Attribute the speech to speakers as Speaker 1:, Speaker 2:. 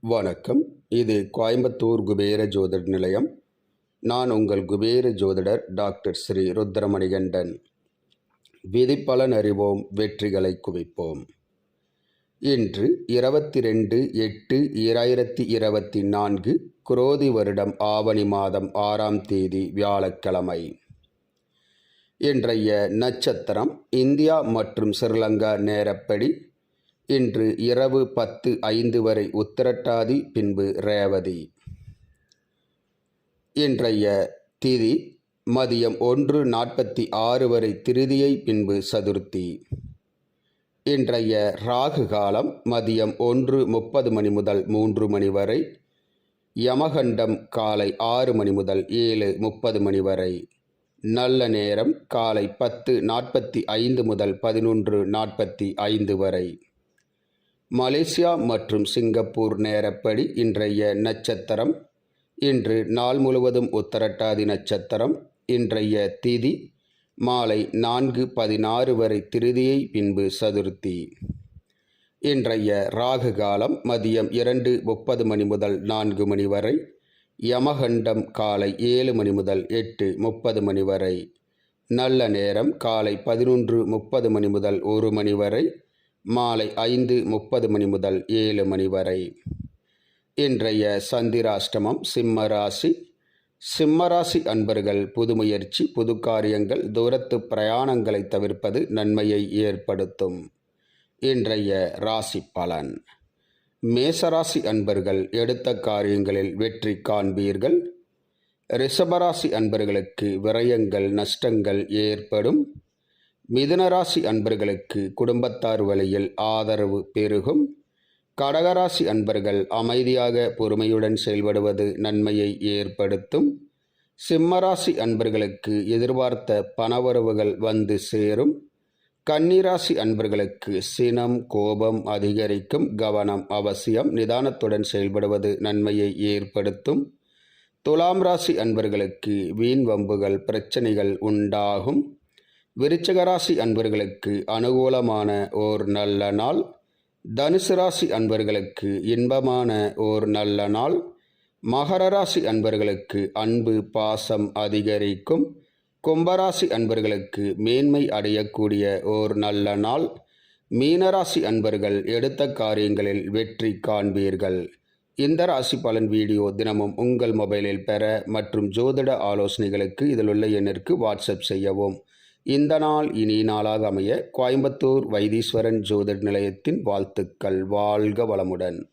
Speaker 1: வணக்கம். இது கோயம்புத்தூர் குபேர ஜோதிட நிலையம். நான் உங்கள் குபேர ஜோதிடர் டாக்டர் ஸ்ரீ ருத்ரமணிகண்டன். விதிப்பலன் அறிவோம் வெற்றிகளை குவிப்போம். இன்று இருபத்தி ரெண்டு எட்டு இரண்டாயிரத்தி இருபத்தி நான்கு குரோதி வருடம் ஆவணி மாதம் ஆறாம் தேதி வியாழக்கிழமை. இன்றைய நட்சத்திரம் இந்தியா மற்றும் ஸ்ரீலங்கா நேரப்படி இன்று இரவு பத்து ஐந்து வரை உத்திரட்டாதி பின்பு ரேவதி. இன்றைய திதி மதியம் ஒன்று நாற்பத்தி ஆறு வரை திருதியை பின்பு சதுர்த்தி. இன்றைய ராகு காலம் மதியம் ஒன்று முப்பது மணி முதல் மூன்று மணி வரை. யமகண்டம் காலை ஆறு மணி முதல் ஏழு முப்பது மணி வரை. நல்ல நேரம் காலை பத்து நாற்பத்தி ஐந்து முதல் பதினொன்று நாற்பத்தி ஐந்து வரை. மலேசியா மற்றும் சிங்கப்பூர் நேரப்படி இன்றைய நட்சத்திரம். இன்று நாள் முழுவதும் உத்தரட்டாதி நட்சத்திரம். இன்றைய திதி மாலை நான்கு பதினாறு வரை திருதியை பின்பு சதுர்த்தி. இன்றைய ராகு காலம் மதியம் இரண்டு முப்பது மணி முதல் நான்கு மணி வரை. யமகண்டம் காலை ஏழு மணி முதல் எட்டு முப்பது மணி வரை. நல்ல நேரம் காலை பதினொன்று முப்பது மணி முதல் ஒரு மணி வரை. மாலை ஐந்து முப்பது மணி முதல் ஏழு மணி வரை. இன்றைய சந்திராஷ்டமம் சிம்ம ராசி. சிம்மராசி அன்பர்கள் புது முயற்சி புது காரியங்கள் தூரத்து பிரயாணங்களை தவிர்ப்பது நன்மையை ஏற்படுத்தும். இன்றைய ராசி பலன். மேசராசி அன்பர்கள் எடுத்த காரியங்களில் வெற்றி காண்பீர்கள். ரிஷபராசி அன்பர்களுக்கு விரயங்கள் நஷ்டங்கள் ஏற்படும். மிதுனராசி அன்பர்களுக்கு குடும்பத்தார் வழியில் ஆதரவு பெருகும். கடகராசி அன்பர்கள் அமைதியாக பொறுமையுடன் செயல்படுவது நன்மையை ஏற்படுத்தும். சிம்மராசி அன்பர்களுக்கு எதிர்பார்த்த பணவரவுகள் வந்து சேரும். கன்னிராசி அன்பர்களுக்கு சினம் கோபம் அதிகரிக்கும். கவனம் அவசியம். நிதானத்துடன் செயல்படுவது நன்மையை ஏற்படுத்தும். துலாம் ராசி அன்பர்களுக்கு வீண் வம்புகள் பிரச்சனைகள் உண்டாகும். விருச்சகராசி அன்பர்களுக்கு அனுகூலமான ஓர் நல்ல நாள். தனுசு ராசி அன்பர்களுக்கு இன்பமான ஓர் நல்ல நாள். மகர ராசி அன்பர்களுக்கு அன்பு பாசம் அதிகரிக்கும். கும்பராசி அன்பர்களுக்கு மேன்மை அடையக்கூடிய ஓர் நல்ல நாள். மீனராசி அன்பர்கள் எடுத்த காரியங்களில் வெற்றி காண்பீர்கள். இந்த ராசி பலன் வீடியோ தினமும் உங்கள் மொபைலில் பெற மற்றும் ஜோதிட ஆலோசனைகளுக்கு இதில் உள்ள எண்ணிற்கு வாட்ஸ்அப் செய்யவும். இந்த நாள் இனி நாளாக அமைய கோயம்புத்தூர் வைத்தீஸ்வரன் ஜோதிட நிலையத்தின் வாழ்த்துக்கள். வாழ்க வளமுடன்.